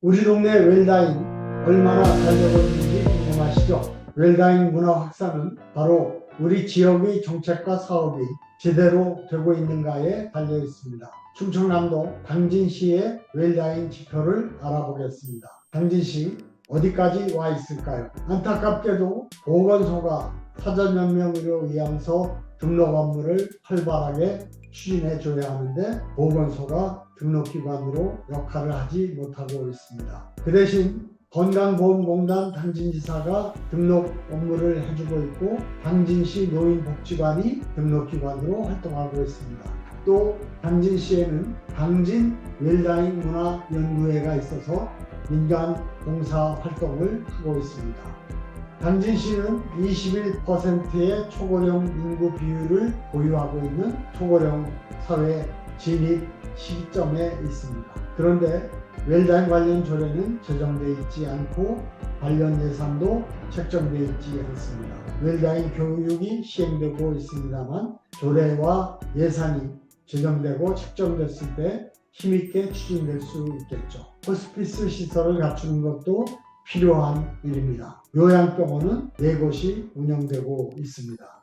우리 동네 웰다인 얼마나 있는지 궁금하시죠? 웰다인 문화 확산은 바로 우리 지역의 정책과 사업이 제대로 되고 있는가에 달려 있습니다. 충청남도 당진시의 웰다인 지표를 알아보겠습니다. 당진시 어디까지 와 있을까요? 안타깝게도 보건소가 사전연명의료 의향서 등록 업무를 활발하게 추진해 줘야 하는데 보건소가 등록기관으로 역할을 하지 못하고 있습니다. 그 대신 건강보험공단 당진지사가 등록 업무를 해주고 있고 당진시 노인복지관이 등록기관으로 활동하고 있습니다. 또 당진시에는 당진 웰다잉 문화연구회가 있어서 민간 봉사 활동을 하고 있습니다. 당진시는 21%의 초고령 인구 비율을 보유하고 있는 초고령 사회 진입 시점에 있습니다. 그런데 웰다인 관련 조례는 제정돼 있지 않고 관련 예산도 책정돼 있지 않습니다. 웰다인 교육이 시행되고 있습니다만 조례와 예산이 제정되고 책정됐을 때 힘있게 추진될 수 있겠죠. 호스피스 시설을 갖추는 것도 필요한 일입니다. 요양병원은 네 곳이 운영되고 있습니다.